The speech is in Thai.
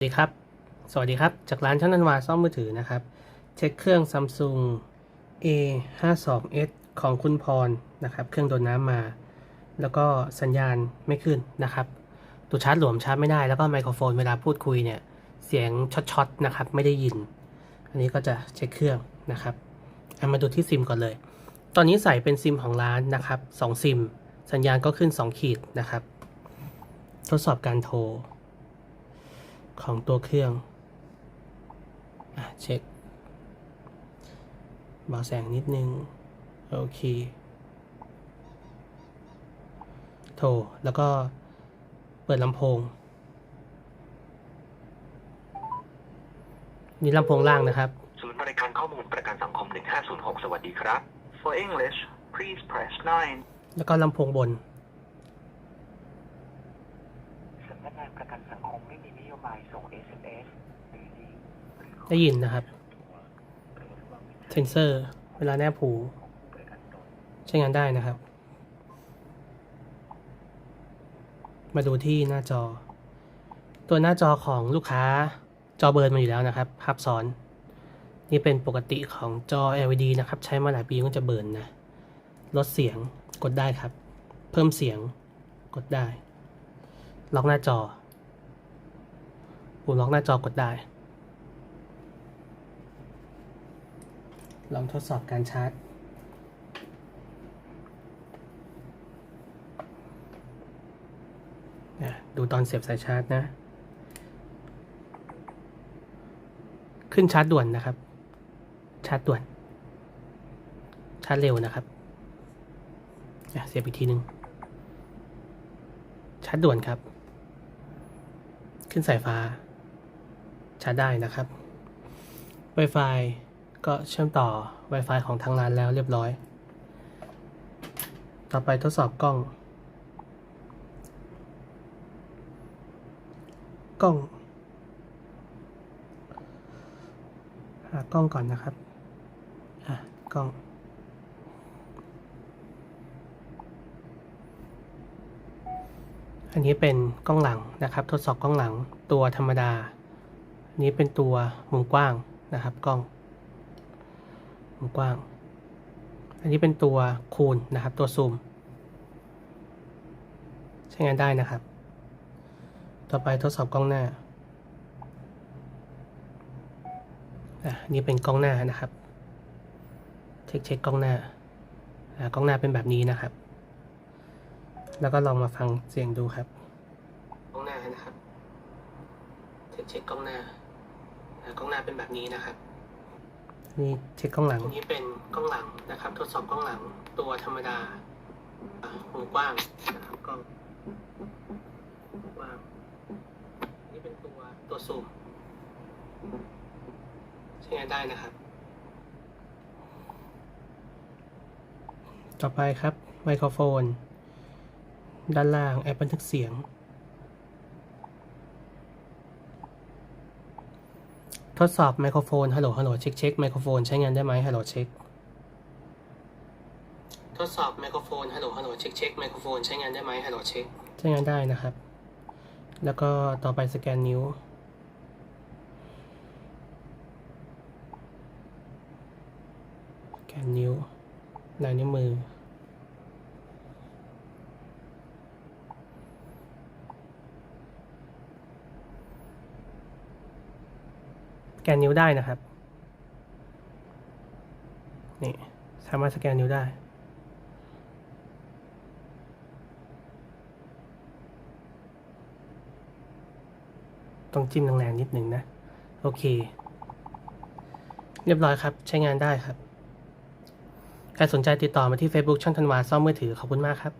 สวัสดีครับ สวัสดีครับ จากร้านช่างนันวาซ่อมมือถือนะครับ เช็คเครื่อง Samsung A 5 2 S ของคุณพรนะครับ เครื่องโดนน้ำมา แล้วก็สัญญาณไม่ขึ้นนะครับ ตัวชาร์จหลวมชาร์จไม่ได้ แล้วก็ไมโครโฟนเวลาพูดคุยเนี่ย เสียงช็อตๆนะครับ ไม่ได้ยิน อันนี้ก็จะเช็คเครื่องนะครับเอามาดูที่ซิมก่อนเลย ตอนนี้ใส่เป็นซิมของร้านนะครับ2ซิม สัญญาณก็ขึ้น 2 ขีดนะครับ ทดสอบการโทร ของตัวเครื่องอะเช็คเบาแสงนิดนึง โอเคโทรแล้วก็เปิดลำโพง นี่ลำโพงล่างนะครับ ศูนย์บริการข้อมูลประกันสังคม 1506 สวัสดีครับ For English please press 9แล้วก็ลำโพงบน สำนัก งานประกันสังคมไม่มีนโยบายส่ง SMS หรือลิงก์ได้ยินนะครับ เซนเซอร์ เวลาแนบหูใช้งานได้นะครับ มาดูที่หน้าจอ ตัวหน้าจอของลูกค้าจอเบิร์นมาอยู่แล้วนะครับภาพซ้อน นี่เป็นปกติของจอ LED นะครับ ใช้มาหลายปีก็จะเบิร์นนะ ลดเสียงกดได้ครับ เพิ่มเสียงกดได้ ล็อกหน้าจอปุ่มล็อกหน้าจอกดได้ ลองทดสอบการชาร์จ ดูตอนเสียบสายชาร์จนะ ขึ้นชาร์จด่วนนะครับ ชาร์จด่วน ชาร์จเร็วนะครับ เสียบอีกทีหนึ่งชาร์จด่วนครับ ขึ้นสายฟ้าชาร์จได้นะครับ Wi-Fi ก็เชื่อมต่อ Wi-Fi ของทางร้านแล้วเรียบร้อย ต่อไปทดสอบกล้อง กล้อง หากล้องก่อนนะครับ อะ กล้อง อันนี้เป็นกล้องหลังนะครับ ทดสอบกล้องหลังตัวธรรมดา นี้เป็นตัวมุมกว้างนะครับกล้องมุมกว้าง อันนี้เป็นตัวคูณนะครับ ตัวซูม ใช้งานได้นะครับ ต่อไปทดสอบกล้องหน้าอะอันนี่เป็นกล้องหน้านะครับ เช็คเช็คกล้องหน้าอ่ากล้องหน้าเป็นแบบนี้นะครับ แล้วก็ลองมาฟังเสียงดูครับ กล้องหน้านะครับเช็คเช็คกล้องหน้าอ่ากล้องหน้าเป็นแบบนี้นะครับนี่เช็คกล้องหลังอันนี้เป็นกล้องหลังนะครับ ทดสอบกล้องหลังตัวธรรมดาอะมุมกว้างนะครับกล้องกว้างนี่เป็นตัวตัวซูมใช้งานได้นะครับ ต่อไปครับไมโครโฟน ด้านล่างแอปบันทึกเสียง ทดสอบไมโครโฟน ฮัลโหล ฮัลโหล เช็คเช็คไมโครโฟนใช้งานได้ไหมฮัลโหล เช็ค ทดสอบไมโครโฟน ฮัลโหล ฮัลโหล เช็คเช็คไมโครโฟนใช้งานได้ไหมฮัลโหล เช็ค ใช้งานได้นะครับ แล้วก็ต่อไปสแกนนิ้วสแกนนิ้วลายนิ้วมือ กนนิ้วได้นะครับ นี่ สามารถสแกนนิ้วได้ ต้องจิ้มแรงๆนิดหนึ่งนะ โอเค เรียบร้อยครับ ใช้งานได้ครับ ใครสนใจติดต่อมาที่ Facebook ช่างธันวาซ่อมมือถือ ขอบคุณมากครับ